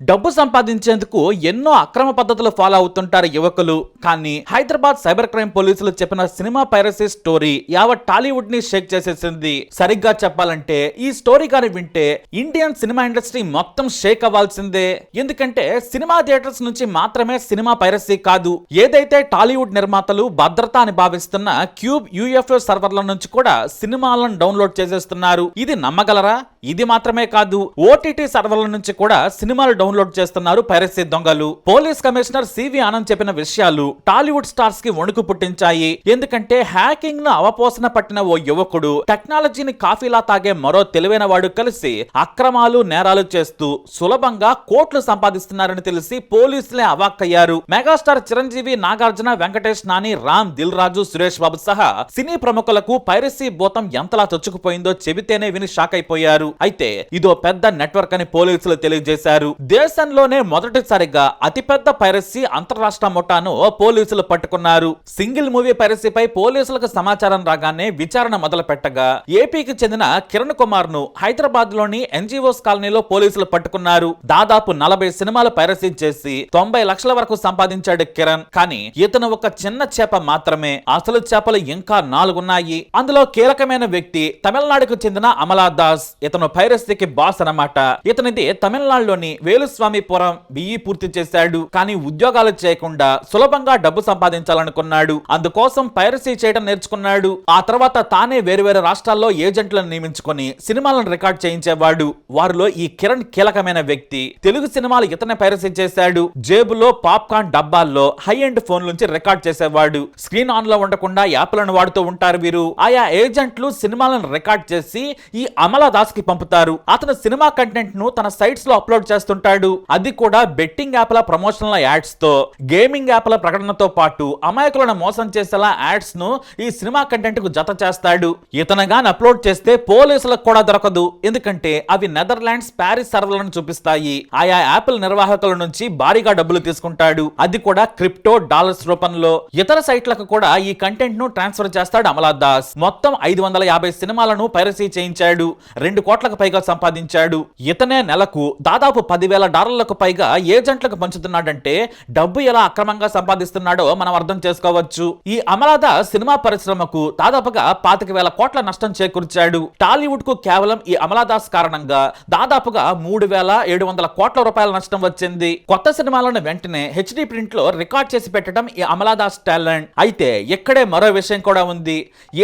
డబ్బు సంపాదించేందుకు ఎన్నో అక్రమ పద్ధతులు ఫాలో అవుతుంటారు యువకులు. కానీ హైదరాబాద్ సైబర్ క్రైమ్ పోలీసులు చెప్పిన సినిమా పైరసీ స్టోరీ యావత్ టాలీవుడ్ని షేక్ చేసేసింది. సరిగ్గా చెప్పాలంటే ఈ స్టోరీ గాని వింటే ఇండియన్ సినిమా ఇండస్ట్రీ మొత్తం షేక్ అవ్వాల్సిందే. ఎందుకంటే సినిమా థియేటర్స్ నుంచి మాత్రమే సినిమా పైరసీ కాదు. ఏదైతే టాలీవుడ్ నిర్మాతలు భద్రత అని భావిస్తున్న క్యూబ్ యూఎఫ్ఓ సర్వర్ల నుంచి కూడా సినిమాలను డౌన్లోడ్ చేసేస్తున్నారు. ఇది నమ్మగలరా? ఇది మాత్రమే కాదు. ఓటీటీ సర్వర్ల నుంచి కూడా సినిమాలు డౌన్లోడ్ చేస్తున్నారు పైరసీ దొంగలు. పోలీస్ కమిషనర్ సివి ఆనంద్ చెప్పిన విషయాలు టాలీవుడ్ స్టార్స్కి వణుకు పుట్టించాయి. ఎందుకంటే హ్యాకింగ్ను అవపోసన పట్టిన ఓ యువకుడు టెక్నాలజీని కాఫీలా తాగే మరో తెలివైన వాడు కలిసి అక్రమాలు నేరాలు చేస్తూ సులభంగా కోట్లు సంపాదిస్తున్నారని తెలిసి పోలీసులే అవాక్కయ్యారు. మెగాస్టార్ చిరంజీవి నాగార్జున వెంకటేష్ నాని రామ్ దిల్ రాజు సురేష్ బాబు సహా సినీ ప్రముఖులకు పైరసీ భూతం ఎంతలా చొచ్చుకుపోయిందో చెబితేనే విని షాక్ అయిపోయారు. అయితే ఇదో పెద్ద నెట్వర్క్ అని పోలీసులు తెలియజేశారు. దేశంలోనే మొదటిసారిగా అతిపెద్ద పైరసీ అంతరాష్ట్ర ముఠాను పోలీసులు పట్టుకున్నారు. సింగిల్ మూవీ పైరసీపై పోలీసులకు సమాచారం రాగానే విచారణ మొదలు పెట్టగా ఏపీకి చెందిన కిరణ్ కుమార్ను హైదరాబాద్లోని ఎన్జిఓస్ కాలనీలో పోలీసులు పట్టుకున్నారు. దాదాపు నలభై సినిమాలు పైరసీ చేసి తొంభై లక్షల వరకు సంపాదించాడు కిరణ్. కానీ ఇతను ఒక చిన్న చేప మాత్రమే. అసలు చేపలు ఇంకా నాలుగున్నాయి. అందులో కీలకమైన వ్యక్తి తమిళనాడుకు చెందిన అమలా దాస్. ఇతను పైరసీకి బాస్ అన్నమాట. ఇతనిది తమిళనాడులోని వేలు వేలుస్వామిపురం బిఈ పూర్తి చేశాడు కానీ ఉద్యోగాలు చేయకుండా సులభంగా డబ్బు సంపాదించాలనుకున్నాడు. అందుకోసం పైరసీ చేయడం నేర్చుకున్నాడు. ఆ తర్వాత తానే వేరువేరు రాష్ట్రాల్లో ఏజెంట్లను నియమించుకొని సినిమాలను రికార్డ్ చేయించేవాడు. వారిలో ఈ కిరణ్ కీలకమైన వ్యక్తి. తెలుగు సినిమాలు ఇతనే పైరసీ చేశాడు. జేబులో పాప్కార్న్ డబ్బాల్లో హై అండ్ ఫోన్ నుంచి రికార్డ్ చేసేవాడు. స్క్రీన్ ఆన్లో ఉండకుండా యాప్లను వాడుతూ ఉంటారు వీరు. ఆయా ఏజెంట్లు సినిమాలను రికార్డ్ చేసి ఈ అమలా దాస్కి పంపుతారు. అతను సినిమా కంటెంట్ను తన సైట్స్లో అప్లోడ్ చేస్తుంటాడు. అది కూడా బెట్టింగ్ యాప్ల ప్రమోషనల్ యాడ్స్తో గేమింగ్ యాప్ల ప్రకటనతో పాటు అమాయకులను మోసం చేసేలా యాడ్స్ను ఈ సినిమా కంటెంట్కు జత చేస్తాడు. ఇతనగాని అప్లోడ్ చేస్తే పోలీసులకు కూడా దొరకదు. ఎందుకంటే అవి నెదర్లాండ్స్ ప్యారిస్ సర్వర్లను చూపిస్తాయి. ఆయా యాప్ల నిర్వాహకుల నుంచి భారీగా డబ్బులు తీసుకుంటాడు. అది కూడా క్రిప్టో డాలర్స్ రూపంలో. ఇతర సైట్లకు కూడా ఈ కంటెంట్ను ట్రాన్స్ఫర్ చేస్తాడు అమలా దాస్ మొత్తం ఐదు వందల యాభై సినిమాలను పైరసీ చేయించాడు. రెండు కోట్లకు పైగా సంపాదించాడు. ఇతనే నెలకు దాదాపు పదివేల డాలర్లకు పైగా ఏజెంట్లకు పంచుతున్నాడంటే డబ్బు ఎలా అక్రమంగా సంపాదిస్తున్నాడో మనం అర్థం చేసుకోవచ్చు. ఈ అమలాద సినిమా పరిశ్రమకు దాదాపుగా పాతిక వేల కోట్ల నష్టం చేకూర్చాడు. టాలీవుడ్కు కేవలం ఈ అమలాదాస్ కారణంగా దాదాపుగా మూడు వేల ఏడు వందల కోట్ల రూపాయల నష్టం వచ్చింది. కొత్త సినిమాలను వెంటనే హెచ్డి ప్రింట్లో రికార్డ్ చేసి పెట్టడం ఈ అమలాదాస్ టాలెంట్. అయితే ఇక్కడే మరో విషయం కూడా ఉంది.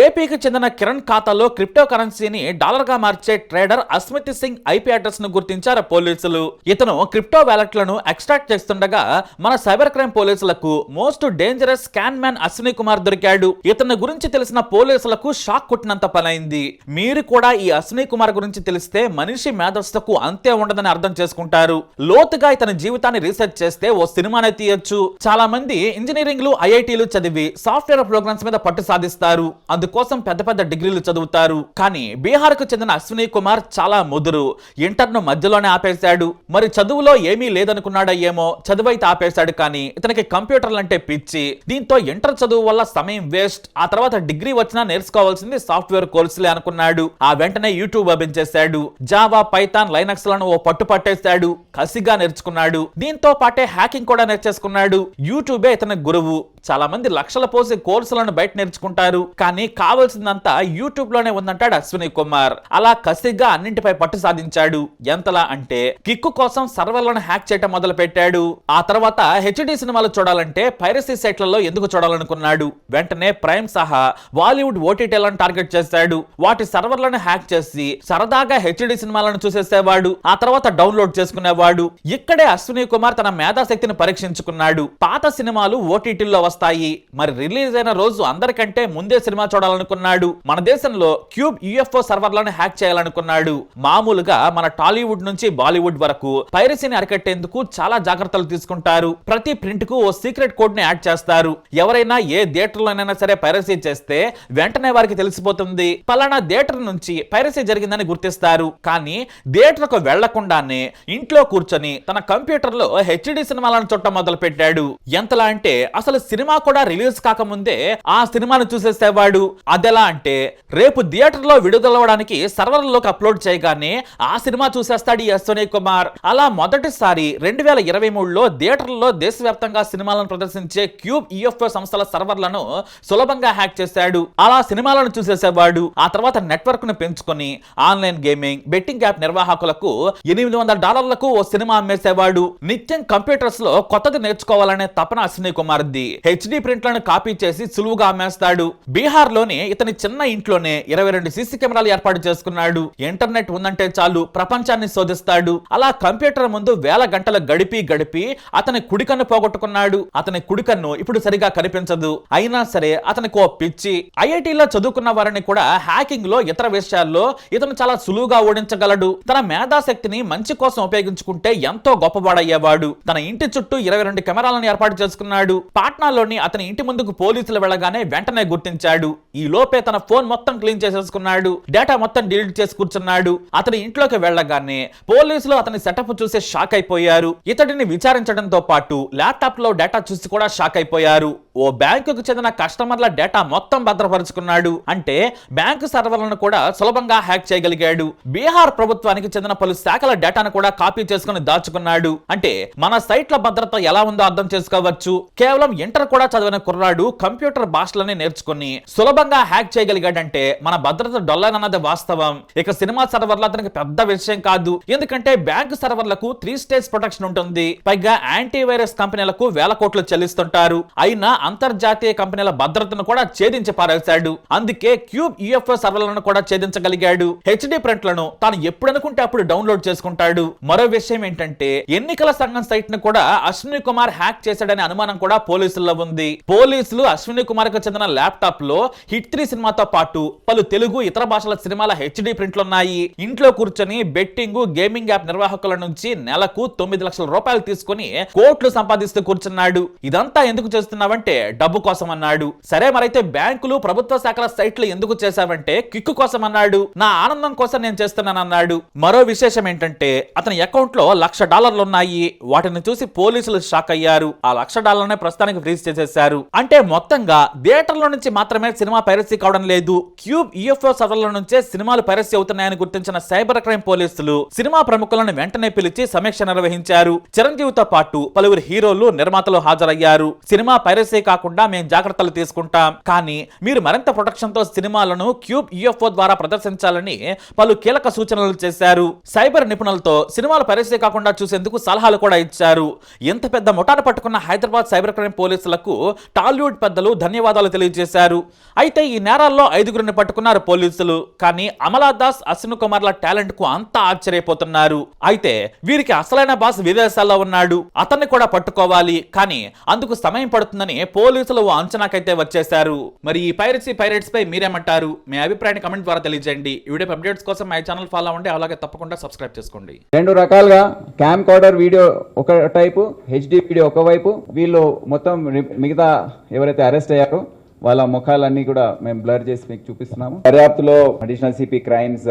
ఏపీకి చెందిన కిరణ్ ఖాతాలో క్రిప్టో కరెన్సీని డాలర్గా మార్చే ట్రేడర్ అస్మిత్ సింగ్ ఐపీ అడ్రస్ను గుర్తించారు పోలీసులు. ఇతను క్రిప్టో వ్యాలెట్లను ఎక్స్ట్రాక్ట్ చేస్తుండగా మన సైబర్ క్రైమ్ పోలీసులకు most dangerous scan man Ashwini Kumar దొరికాడు. ఇతని గురించి తెలిసిన పోలీసులకు షాక్ కొట్టినంత పనైంది. మీరు కూడా ఈ అశ్విని కుమార్ గురించి తెలిస్తే మనిషి మేధస్సుకు అంతే ఉండదని అర్థం చేసుకుంటారు. లోతుగా ఇతని జీవితాన్ని రీసెర్చ్ చేస్తే ఓ సినిమానే తీయొచ్చు. చాలా మంది ఇంజనీరింగ్లు ఐఐటీలు చదివి సాఫ్ట్వేర్ ప్రోగ్రామ్స్ మీద పట్టు సాధిస్తారు. అందుకోసం పెద్ద పెద్ద డిగ్రీలు చదువుతారు. కానీ బీహార్కు చెందిన అశ్విని కుమార్ చాలా ముదురు. ఇంటర్ను మధ్యలోనే ఆపేశాడు. మరి చదువులో ఏమీ లేదనుకున్నాడయ్యేమో ఏమో చదువైతే ఆపేశాడు కానీ ఇతనికి కంప్యూటర్లు అంటే పిచ్చి. దీంతో ఇంటర్ చదువు వల్ల సమయం వేస్ట్. ఆ తర్వాత డిగ్రీ వచ్చినా నేర్చుకోవాల్సింది సాఫ్ట్వేర్ కోర్సులే అనుకున్నాడు. ఆ వెంటనే యూట్యూబ్ అభించేశాడు జావా పైథాన్ లైనక్స్లను ఓ పట్టు పట్టేశాడు. కసిగా నేర్చుకున్నాడు. దీంతో పాటే హ్యాకింగ్ కూడా నేర్చేసుకున్నాడు. యూట్యూబే ఇతని గురువు. చాలా మంది లక్షల పోసి కోర్సులను బయట నేర్చుకుంటారు. కానీ కావాల్సిందంతా యూట్యూబ్లోనే ఉందంటాడు అశ్విని కుమార్. అలా కసిగా అన్నింటిపై పట్టు సాధించాడు. ఎంతలా అంటే కిక్కు కోసం సర్వర్లను హ్యాక్ చేయటం మొదలు పెట్టాడు ఆ తర్వాత హెచ్డి సినిమాలు చూడాలంటే పైరసీ సైట్లలో ఎందుకు చూడాలనుకున్నాడు? వెంటనే ప్రైమ్ సహా బాలీవుడ్ ఓటీటీలను టార్గెట్ చేశాడు. వాటి సర్వర్లను హ్యాక్ చేసి సరదాగా హెచ్డి సినిమాలను చూసేసేవాడు. ఆ తర్వాత డౌన్లోడ్ చేసుకునేవాడు. ఇక్కడే అశ్విని కుమార్ తన మేధాశక్తిని పరీక్షించుకున్నాడు. పాత సినిమాలు ఓటీటీల్లో వస్తాయి. మరి రిలీజ్ అయిన రోజు అందరికంటే ముందే సినిమా చూడాలనుకున్నాడు. మన దేశంలో క్యూబ్ యుఎఫ్ఓ సర్వర్లను హ్యాక్ చేయాలనుకున్నాడు. మామూలుగా మన టాలీవుడ్ నుంచి బాలీవుడ్ వరకు పైరసీని అరికట్టేందుకు చాలా జాగ్రత్తలు తీసుకుంటారు. ప్రతి ప్రింట్కు ఓ సీక్రెట్ కోడ్ని యాడ్ చేస్తారు. ఎవరైనా ఏ థియేటర్ లోనైనా సరే పైరసీ చేస్తే వెంటనే వారికి తెలిసిపోతుంది. పలానా థియేటర్ నుంచి పైరసీ జరిగిందని గుర్తిస్తారు. కానీ థియేటర్కు వెళ్ళకుండానే ఇంట్లో కూర్చొని తన కంప్యూటర్లో హెచ్డి సినిమాలను చుట్టం మొదలు పెట్టాడు ఎంతలా అంటే అసలు సినిమా సినిమా కూడా రిలీజ్ కాకముందే ఆ సినిమాను చూసేసేవాడు. అదెలా అంటే రేపు థియేటర్లో విడుదలవడానికి సర్వర్లోకి అప్లోడ్ చేయగానే ఆ సినిమా చూసేస్తాడు ఈ అశ్వనీ కుమార్. అలా మొదటిసారి రెండు వేల ఇరవై మూడులో థియేటర్లో దేశవ్యాప్తంగా సినిమాలను ప్రదర్శించే క్యూబ్ ఈఎఫ్ఓ సంస్థల సర్వర్లను సులభంగా హ్యాక్ చేశాడు. అలా సినిమాలను చూసేసేవాడు. ఆ తర్వాత నెట్వర్క్ను పెంచుకొని ఆన్లైన్ గేమింగ్ బెట్టింగ్ యాప్ నిర్వాహకులకు ఎనిమిది వందల డాలర్లకు ఓ సినిమా అమ్మేసేవాడు. నిత్యం కంప్యూటర్స్లో కొత్తది నేర్చుకోవాలనే తపన అశ్విని కుమార్ది. హెచ్డి ప్రింట్లను కాపీ చేసి సులువుగా అమ్మేస్తాడు. బీహార్లోని ఇతని చిన్న ఇంట్లోనే ఇరవై రెండు సీసీ కెమెరాలు ఏర్పాటు చేసుకున్నాడు. ఇంటర్నెట్ ఉందంటే చాలు ప్రపంచాన్ని శోధిస్తాడు. అలా కంప్యూటర్ ముందు వేల గంటలు గడిపి గడిపి అతని కుడికన్ను పోగొట్టుకున్నాడు. అతని కుడికన్ను ఇప్పుడు సరిగా కనిపించదు. అయినా సరే అతనికి ఓ పిచ్చి. ఐఐటీలో చదువుకున్న వారిని కూడా హ్యాకింగ్లో ఇతర విషయాల్లో ఇతను చాలా సులువుగా ఓడించగలడు. తన మేధాశక్తిని మంచి కోసం ఉపయోగించుకుంటే ఎంతో గొప్పవాడయ్యేవాడు. తన ఇంటి చుట్టూ ఇరవై రెండు కెమెరాలను ఏర్పాటు చేసుకున్నాడు. పాట్నాలో పాట్నాలోని అతని ఇంటి ముందుకు పోలీసులు వెళ్ళగానే వెంటనే గుర్తించాడు. ఈ లోపే తన ఫోన్ మొత్తం క్లీన్ చేసేసుకున్నాడు. డేటా మొత్తం డిలీట్ చేసి కూర్చున్నాడు. అతని ఇంట్లోకి వెళ్ళగానే పోలీసులు అతని సెటప్ చూసి షాక్ అయిపోయారు. ఇతడిని విచారించడంతో పాటు ల్యాప్టాప్లో డేటా చూసి కూడా షాక్ అయిపోయారు. ఓ బ్యాంకుకు చెందిన కస్టమర్ల డేటా మొత్తం భద్రపరుచుకున్నాడు. అంటే బ్యాంకు సర్వర్లను కూడా సులభంగా హ్యాక్ చేయగలిగాడు. బీహార్ ప్రభుత్వానికి చెందిన పలు శాఖల డేటాను కూడా కాపీ చేసుకుని దాచుకున్నాడు. అంటే మన సైట్ల భద్రత ఎలా ఉందో అర్థం చేసుకోవచ్చు. కేవలం ఇంటర్ కూడా చదివిన కుర్రాడు కంప్యూటర్ భాషలనే నేర్చుకుని సులభంగా హ్యాక్ చేయగలిగాడంటే మన భద్రత డొల్లనన్నది వాస్తవం. ఇక సినిమా సర్వర్లు అతనికి పెద్ద విషయం కాదు. ఎందుకంటే బ్యాంకు సర్వర్లకు త్రీ స్టేజ్ ప్రొటెక్షన్ ఉంటుంది. పైగా యాంటీవైరస్ కంపెనీలకు వేల కోట్లు చెల్లిస్తుంటారు. అయినా అంతర్జాతీయ కంపెనీల భద్రతను కూడా ఛేదించి పారేశాడు. అందుకే క్యూబ్ యుఎఫ్ఓ సర్వర్లను కూడా ఛేదించగలిగాడు. హెచ్డి ప్రింట్లను తాను ఎప్పుడనుకుంటే అప్పుడు డౌన్లోడ్ చేసుకుంటాడు. మరో విషయం ఏంటంటే ఎన్నికల సంఘం సైట్ను కూడా అశ్విని కుమార్ హ్యాక్ చేశాడనే అనుమానం కూడా పోలీసుల్లో ఉంది. పోలీసులు అశ్విని కుమార్కు చెందిన ల్యాప్టాప్లో హిట్ త్రీ సినిమాతో పాటు పలు తెలుగు ఇతర భాషల సినిమాల హెచ్డి ప్రింట్లు ఉన్నాయి ఇంట్లో కూర్చొని బెట్టింగ్ గేమింగ్ యాప్ నిర్వాహకుల నుంచి నెలకు తొమ్మిది లక్షల రూపాయలు తీసుకుని కోట్లు సంపాదిస్తూ కూర్చున్నాడు. ఇదంతా ఎందుకు చేస్తున్నావంటే డబ్బు కోసం అన్నాడు. సరే మరైతే బ్యాంకులు ప్రభుత్వ శాఖల సైట్లు ఎందుకు చేశావంటే కిక్కు కోసం అన్నాడు. నా ఆనందం కోసం నేను చేస్తున్నానన్నాడు. మరో విశేషం ఏంటంటే అతని అకౌంట్లో లక్ష డాలర్లు ఉన్నాయి వాటిని చూసి పోలీసులు షాక్ అయ్యారు. ఆ లక్ష డాలర్నే ప్రస్తుతానికి ఫ్రీజ్ చేసేశారు అంటే మొత్తంగా థియేటర్ల నుంచి మాత్రమే సినిమా పైరసీ కావడం లేదు. క్యూబ్ ఈఎఫ్ఓ సర్వర్ల నుంచే సినిమాలు పైరసీ అవుతున్నాయని గుర్తించిన సైబర్ క్రైమ్ పోలీసులు సినిమా ప్రముఖులను వెంటనే పిలిచి సమీక్ష నిర్వహించారు. చిరంజీవితో పాటు పలువురు హీరోలు నిర్మాతలు హాజరయ్యారు. సినిమా పైరసీ కాకుండా మేము జాగ్రత్తలు తీసుకుంటాం. కానీ మీరు మరింత ప్రొటెక్షన్తో సినిమాలను క్యూబ్ ఈఎఫ్ఓ ద్వారా ప్రదర్శించాలని పలు కీలక సూచనలు చేశారు. సైబర్ నిపుణులతో సినిమాలు పైరసీ కాకుండా చూసేందుకు సలహాలు కూడా ఇచ్చారు. ఇంత పెద్ద ముఠాను పట్టుకున్న హైదరాబాద్ సైబర్ క్రైమ్ పోలీసులకు టాలీవుడ్ పెద్దలు ధన్యవాదాలు తెలియజేశారు. అయితే ఈ నేరాల్లో ఐదుగురిని పట్టుకున్నారు పోలీసులు. కానీ అమలా దాస్ అశ్విన్ కుమార్ల టాలెంట్కు అంతా ఆశ్చర్యపోతున్నారు. అయితే వీరికి అసలైన బాస్ విదేశాల్లో ఉన్నాడు. అతన్ని కూడా పట్టుకోవాలి. కానీ అందుకు సమయం పడుతుందని పోలీసులు ఓ అంచనాకైతే వచ్చేశారు. మరి ఈ పైరసీ పైరేట్స్ పై మీరేమంటారు? మీ అభిప్రాయాన్ని కమెంట్ ద్వారా తెలియజేయండి. ఈ వీడియో అప్డేట్స్ కోసం మై ఛానల్ ఫాలో అవ్వండి. అలాగే తప్పకుండా సబ్స్క్రైబ్ చేసుకోండి. రెండు రకాలుగా క్యామ్ కార్డర్ వీడియో ఒక టైపు హెచ్డి వీడియో ఒకవైపు వీళ్ళు మొత్తం మిగతా ఎవరైతే అరెస్ట్ అయ్యారో వాళ్ళ ముఖాలన్నీ కూడా మేము బ్లర్ చేసి మీకు చూపిస్తున్నాము. దర్యాప్తులో అడిషనల్ సిపి క్రైమ్స్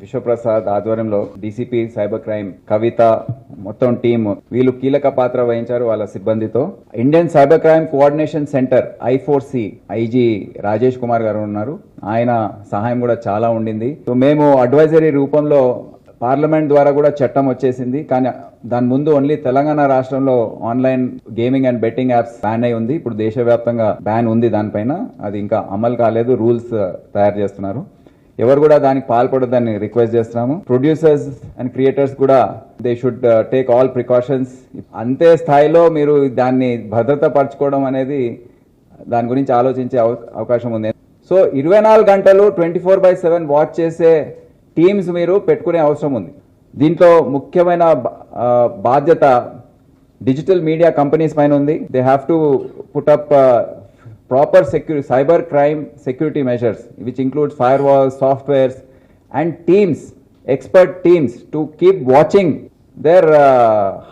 విశ్వప్రసాద్ ఆధ్వర్యంలో డీసీపీ సైబర్ క్రైమ్ కవిత మొత్తం టీమ్ వీళ్ళు కీలక పాత్ర వహించారు వాళ్ళ సిబ్బందితో. Indian cyber crime coordination centre I four C IG Rajesh Kumar గారు ఉన్నారు. ఆయన సహాయం కూడా చాలా ఉండింది. సో మేము అడ్వైజరీ రూపంలో పార్లమెంట్ ద్వారా కూడా చట్టం వచ్చేసింది. కానీ దాని ముందు ఓన్లీ తెలంగాణ రాష్ట్రంలో online gaming and betting apps ban అయి ఉంది. ఇప్పుడు దేశవ్యాప్తంగా బ్యాన్ ఉంది దానిపైన. అది ఇంకా అమలు కాలేదు. రూల్స్ uh, తయారు చేస్తున్నారు. ఎవరు కూడా దానికి పాల్పడదని రిక్వెస్ట్ చేస్తున్నాము. ప్రొడ్యూసర్స్ అండ్ క్రియేటర్స్ కూడా they should take all precautions అంతే స్థాయిలో మీరు దాన్ని భద్రత పరచుకోవడం అనేది దాని గురించి ఆలోచించే అవ- అవకాశం ఉంది. సో ఇరవై నాలుగు గంటలు twenty four by seven watch చేసే టీమ్స్ మీరు పెట్టుకునే అవసరం ఉంది. దీంట్లో ముఖ్యమైన బా- బాధ్యత డిజిటల్ మీడియా కంపెనీస్ పైన ఉంది. They have to put up proper security cyber crime security measures which includes firewalls softwares and teams expert teams to keep watching their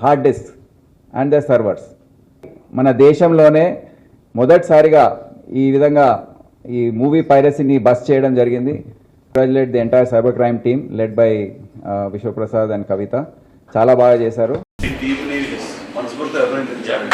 hard disk and their servers మన దేశంలోనే మొదటిసారిగా ఈ విధంగా ఈ movie పైరసీని bust చేయడం జరిగింది. Congratulate the entire cyber crime team led by Vishwaprasad and Kavitha చాలా బాగా చేశారు టీంని మనస్ఫూర్తిగా అభినందించాలి